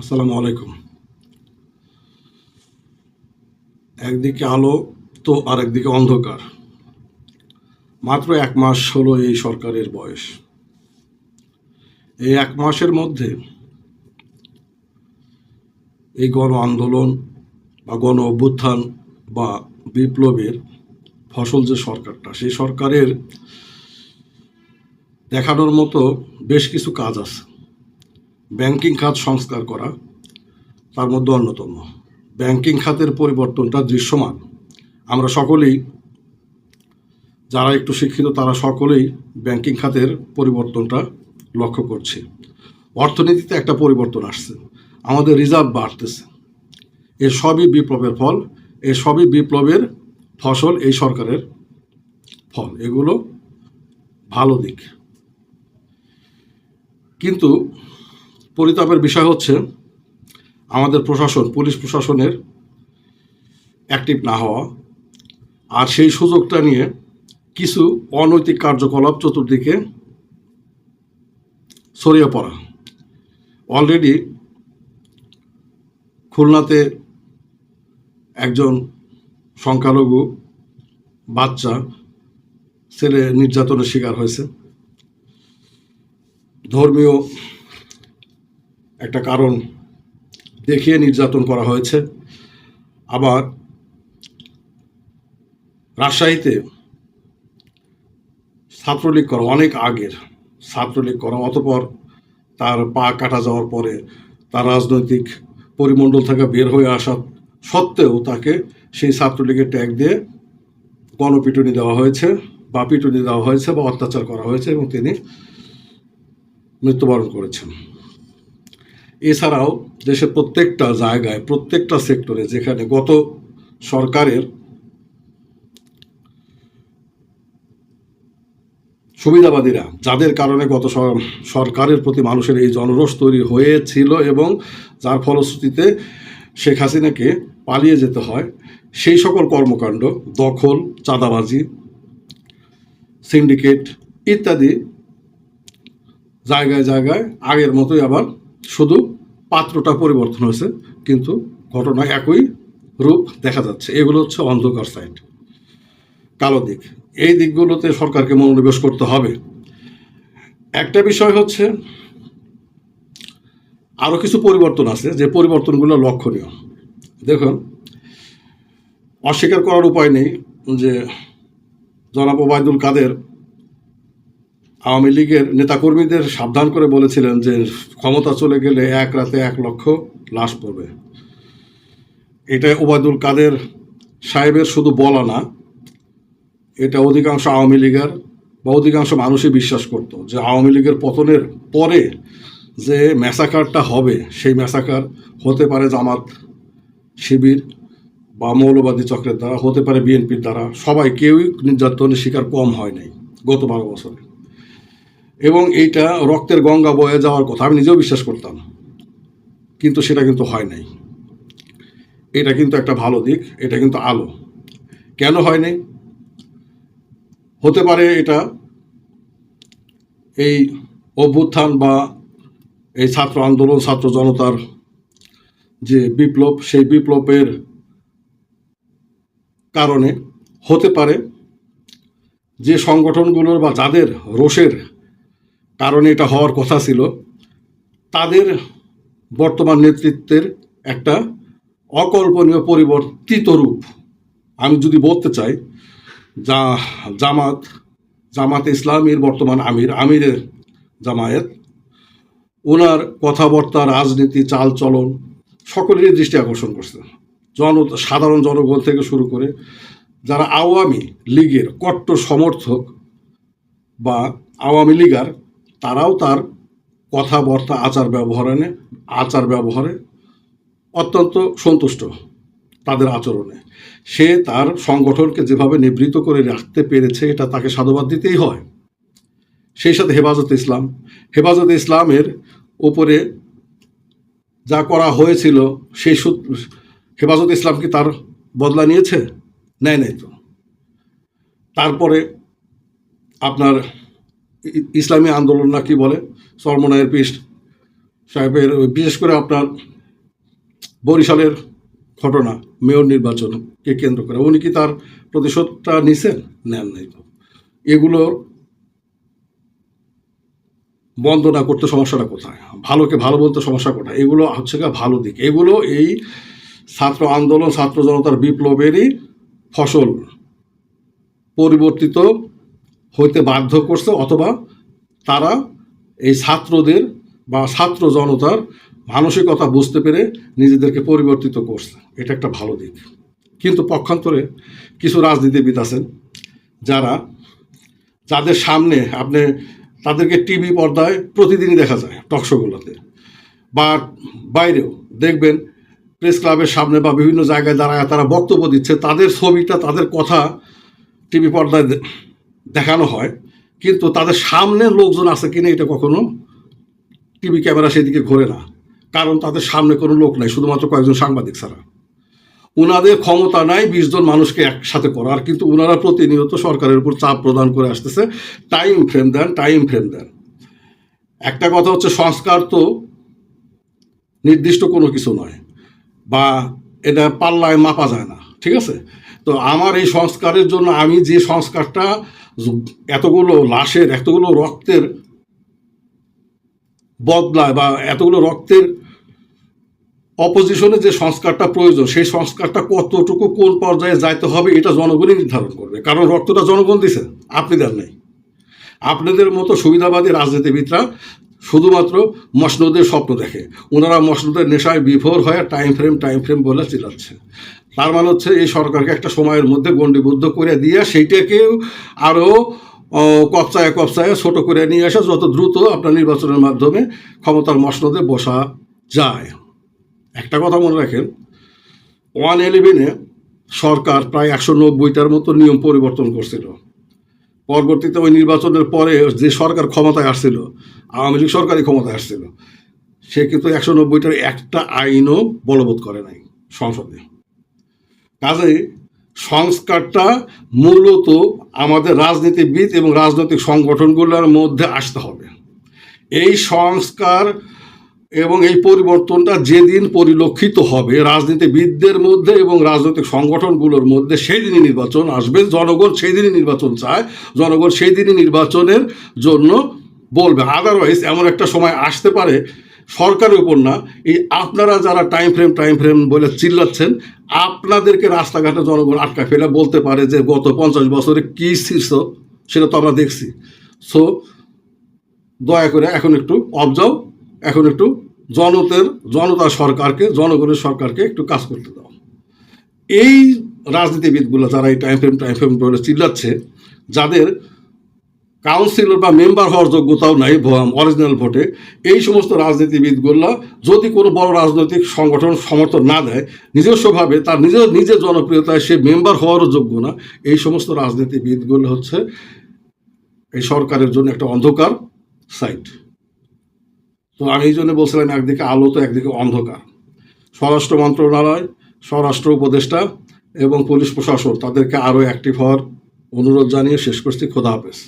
আসসালামু আলাইকুম। একদিকে আলো তো আর একদিকে অন্ধকার। মাত্র এক মাস হলো এই সরকারের বয়স। এই এক মাসের মধ্যে এই গণ আন্দোলন বা গণ অভ্যুত্থান বা বিপ্লবের ফসল যে সরকারটা, সেই সরকারের দেখানোর মতো বেশ কিছু কাজ আছে। ব্যাংকিং খাত সংস্কার করা, তার মধ্যে অন্যতম। ব্যাংকিং খাতের পরিবর্তনটা দৃশ্যমান। আমরা সকলেই, যারা একটু শিক্ষিত, তারা সকলেই ব্যাংকিং খাতের পরিবর্তনটা লক্ষ্য করছি। অর্থনীতিতে একটা পরিবর্তন আসছে। আমাদের রিজার্ভ বাড়তেছে। এ সবই বিপ্লবের ফল, এ সবই বিপ্লবের ফসল, এই সরকারের ফল। এগুলো ভালো দিক। কিন্তু পরিতাপের বিষয় হচ্ছে, আমাদের প্রশাসন, পুলিশ প্রশাসনের অ্যাক্টিভ না হওয়া আর সেই সুযোগটা নিয়ে কিছু অনৈতিক কার্যকলাপ চতুর্দিকে ছড়িয়ে পড়া। অলরেডি খুলনাতে একজন সংখ্যালঘু বাচ্চা, ছেলে নির্যাতনের শিকার হয়েছে। ধর্মীয় একটা কারণ দেখিয়ে নির্যাতন করা হয়েছে। আবার রাজশাহীতে ছাত্রলীগ করা অনেক আগের ছাত্রলীগ করা, অতপর তার পা কাটা যাওয়ার পরে তার রাজনৈতিক পরিমণ্ডল থেকে বের হয়ে আসা সত্ত্বেও তাকে সেই ছাত্রলীগের ট্যাগ দিয়ে গণপিটুনি দেওয়া হয়েছে বা পিটুনি দেওয়া হয়েছে বা অত্যাচার করা হয়েছে এবং তিনি মৃত্যুবরণ করেছেন। এছাড়াও দেশের প্রত্যেকটা জায়গায়, প্রত্যেকটা সেক্টরে যেখানে গত সরকারের সুবিধাবাদীরা, যাদের কারণে গত সরকারের প্রতি মানুষের এই জনরোষ তৈরি হয়েছিল এবং যার ফলশ্রুতিতে শেখ হাসিনাকে পালিয়ে যেতে হয়, সেই সকল কর্মকাণ্ড, দখল, চাঁদাবাজি সিন্ডিকেট ইত্যাদি জায়গায় জায়গায় আগের মতোই আবার শুধু পাত্রটা পরিবর্তন হয়েছে, কিন্তু ঘটনা একই রূপ দেখা যাচ্ছে। এগুলো হচ্ছে অন্ধকার সাইড কালো দিক। এই দিকগুলোতে সরকারকে মনোনিবেশ করতে হবে। একটা বিষয় হচ্ছে আরও কিছু পরিবর্তন আছে যে পরিবর্তনগুলো লক্ষণীয়। দেখুন, অস্বীকার করার উপায় নেই যে জনাব ওবায়দুল কাদের আওয়ামী লীগের নেতাকর্মীদের সাবধান করে বলেছিলেন যে ক্ষমতা চলে গেলে এক রাতে এক লক্ষ লাশ পড়বে। এটা ওবায়দুল কাদের সাহেবের শুধু বলা না, এটা অধিকাংশ আওয়ামী লীগের বা অধিকাংশ মানুষই বিশ্বাস করত যে আওয়ামী লীগের পতনের পরে যে ম্যাসাকারটা হবে, সেই ম্যাসাকার হতে পারে জামাত শিবির বা মৌলবাদী চক্রের দ্বারা, হতে পারে বিএনপির দ্বারা। সবাই কেউই নির্যাতনের শিকার কম হয় নাই গত বারো বছরে। এবং এইটা রক্তের গঙ্গা বয়ে যাওয়ার কথা আমি নিজেও বিশ্বাস করতাম। কিন্তু সেটা কিন্তু হয় নাই। এটা কিন্তু একটা ভালো দিক, এটা কিন্তু আলো। কেন হয় নাই? হতে পারে এটা এই অভ্যুত্থান বা এই ছাত্র আন্দোলন, ছাত্র জনতার যে বিপ্লব, সেই বিপ্লবের কারণে হতে পারে যে সংগঠনগুলোর বা যাদের রোষের কারণে এটা হওয়ার কথা ছিল, তাদের বর্তমান নেতৃত্বের একটা অকল্পনীয় পরিবর্তিত রূপ। আমি যদি বলতে চাই, যা জামাত জামাত ইসলামীর বর্তমান আমির আমিরের জামায়াত ওনার কথাবার্তা, রাজনীতি, চালচলন, সকলেরই দৃষ্টি আকর্ষণ করছে। জন, সাধারণ জনগণ থেকে শুরু করে যারা আওয়ামী লীগের কট্টর সমর্থক বা আওয়ামী লীগার তারাও তার কথাবার্তা, আচার ব্যবহারে আচার ব্যবহারে অত্যন্ত সন্তুষ্ট তাদের আচরণে। সে তার সংগঠনকে যেভাবে নিবৃত করে রাখতে পেরেছে, এটা তাকে সাধুবাদ দিতেই হয়। সেই সাথে হেফাজতে ইসলাম। হেফাজতে ইসলামের উপরে যা করা হয়েছিল সেই সূত- হেফাজতে ইসলাম কি তার বদলা নিয়েছে? নেয় নাই তো। তারপরে আপনার ইসলামী আন্দোলন না কি বলে সলমনায়ের পিস সাহেবের, বিশেষ করে আপনার বরিশালের ঘটনা, মেয়র নির্বাচনকে কেন্দ্র করে। উনি কি তার প্রতিশোধটা নিছেন? নেন নাই এগুলোর বন্ধ না করতে সমস্যাটা কোথায়? ভালোকে ভালো বলতে সমস্যা কোথায়? এগুলো হচ্ছে গিয়ে ভালো দিক। এগুলো এই ছাত্র আন্দোলন, ছাত্র জনতার বিপ্লবেরই ফসল। পরিবর্তিত হইতে বাধ্য করছে অথবা তারা এই ছাত্রদের বা ছাত্র জনতার মানসিকতা বুঝতে পেরে নিজেদেরকে পরিবর্তিত করছে। এটা একটা ভালো দিক। কিন্তু পক্ষান্তরে কিছু রাজনীতিবিদ আছেন যারা যাদের সামনে আপনি তাদেরকে টিভি পর্দায় প্রতিদিনই দেখা যায় টকশোগুলোতে বা বাইরেও দেখবেন প্রেস ক্লাবের সামনে বা বিভিন্ন জায়গায় দাঁড়ায় তারা বক্তব্য দিচ্ছে, তাদের ছবিটা, তাদের কথা টিভি পর্দায় দেখানো হয়, কিন্তু তাদের সামনে লোকজন আছে কিনা এটা কখনো টিভি ক্যামেরা সেদিকে ঘোরে না। কারণ তাদের সামনে কোনো লোক নাই, শুধুমাত্র কয়েকজন সাংবাদিক ছাড়া। ওনাদের ক্ষমতা নাই বিশ জন মানুষকে একসাথে করার, কিন্তু ওনারা প্রতিনিয়ত সরকারের উপর চাপ প্রদান করে আসতেছে। টাইম ফ্রেম দেন টাইম ফ্রেম দেন। একটা কথা হচ্ছে, সংস্কার তো নির্দিষ্ট কোনো কিছু নয়, বা এটা পাল্লায় মাপা যায় না, ঠিক আছে? তো আমার এই সংস্কারের জন্য আমি যে সংস্কারটা এতগুলো লাশের, এতগুলো রক্তের বদলায় বা এতগুলো রক্তের অপোজিশনে যে সংস্কারটা প্রয়োজন, সেই সংস্কারটা কতটুকু কোন পর্যায়ে যাইতে হবে এটা জনগণই নির্ধারণ করবে। কারণ রক্তটা জনগণ দিছে, আপনি দেন নাই। আপনাদের মতো সুবিধাবাদী রাজনীতিবিদরা শুধুমাত্র মসনদের স্বপ্ন দেখে। ওনারা মসনদের নেশায় বিভোর হয়ে টাইম ফ্রেম টাইম ফ্রেম বলে চিলাচ্ছে তার মানে হচ্ছে এই সরকারকে একটা সময়ের মধ্যে গণ্ডিবদ্ধ করে দিয়ে সেইটাকেও আরও কপচায় কপচায় ছোট করে নিয়ে আসা যত দ্রুত আপনার নির্বাচনের মাধ্যমে ক্ষমতার মসনদে বসা যায়। একটা কথা মনে রাখেন, ওয়ান ইলেভেনে সরকার প্রায় একশো নব্বইটার মতো নিয়ম পরিবর্তন করছিল। পরবর্তীতে ওই নির্বাচনের পরে যে সরকার ক্ষমতায় আসছিল, আওয়ামী লীগ সরকারই ক্ষমতায় আসছিল, সে কিন্তু একশো নব্বইটার একটা আইনও বলবৎ করে নাই সংসদে। কাজেই সংস্কারটা মূলত আমাদের রাজনীতিবিদ এবং রাজনৈতিক সংগঠনগুলোর মধ্যে আসতে হবে। এই সংস্কার এবং এই পরিবর্তনটা যেদিন পরিলক্ষিত হবে রাজনীতিবিদদের মধ্যে এবং রাজনৈতিক সংগঠনগুলোর মধ্যে সেই দিনই নির্বাচন আসবে। জনগণ সেই দিনই নির্বাচন চায়। জনগণ সেই দিনই নির্বাচনের জন্য বলবে। আদারওয়াইজ এমন একটা সময় আসতে পারে সরকারের উপর না, এই আপনারা যারা টাইম ফ্রেম টাইম ফ্রেম বলে চিল্লাচ্ছেন, আপনাদেরকে রাস্তাঘাটে জনগণ আটকা ফেলে, বলতে পারে যে গত পঞ্চাশ বছরে কী শীর্ষ সেটা তো আমরা দেখছি। সো দয়া করে এখন একটু অবজাও এখন একটু জনতের, জনতা সরকারকে, জনগণের সরকারকে একটু কাজ করতে দাও। এই রাজনীতিবিদগুলো যারা এই টাইম ফ্রেম টাইম ফ্রেম বলে চিল্লাচ্ছে, যাদের কাউন্সিলর বা মেম্বার হওয়ার যোগ্যতাও নাই অরিজিনাল ভোটে এই সমস্ত রাজনীতিবিদগুলো যদি কোনো বড় রাজনৈতিক সংগঠন সমর্থন না দেয়, নিজস্বভাবে তার নিজের নিজের জনপ্রিয়তায় সে মেম্বার হওয়ারও যোগ্য না। এই সমস্ত রাজনীতিবিদগুলো হচ্ছে এই সরকারের জন্য একটা অন্ধকার সাইট তো আমি এই জন্য বলছিলাম, একদিকে আলো তো একদিকে অন্ধকার। স্বরাষ্ট্র মন্ত্রণালয়, স্বরাষ্ট্র উপদেষ্টা এবং পুলিশ প্রশাসন তাদেরকে আরও অ্যাক্টিভ হওয়ার অনুরোধ জানিয়ে শেষ করছি। খোদা হাফেজ।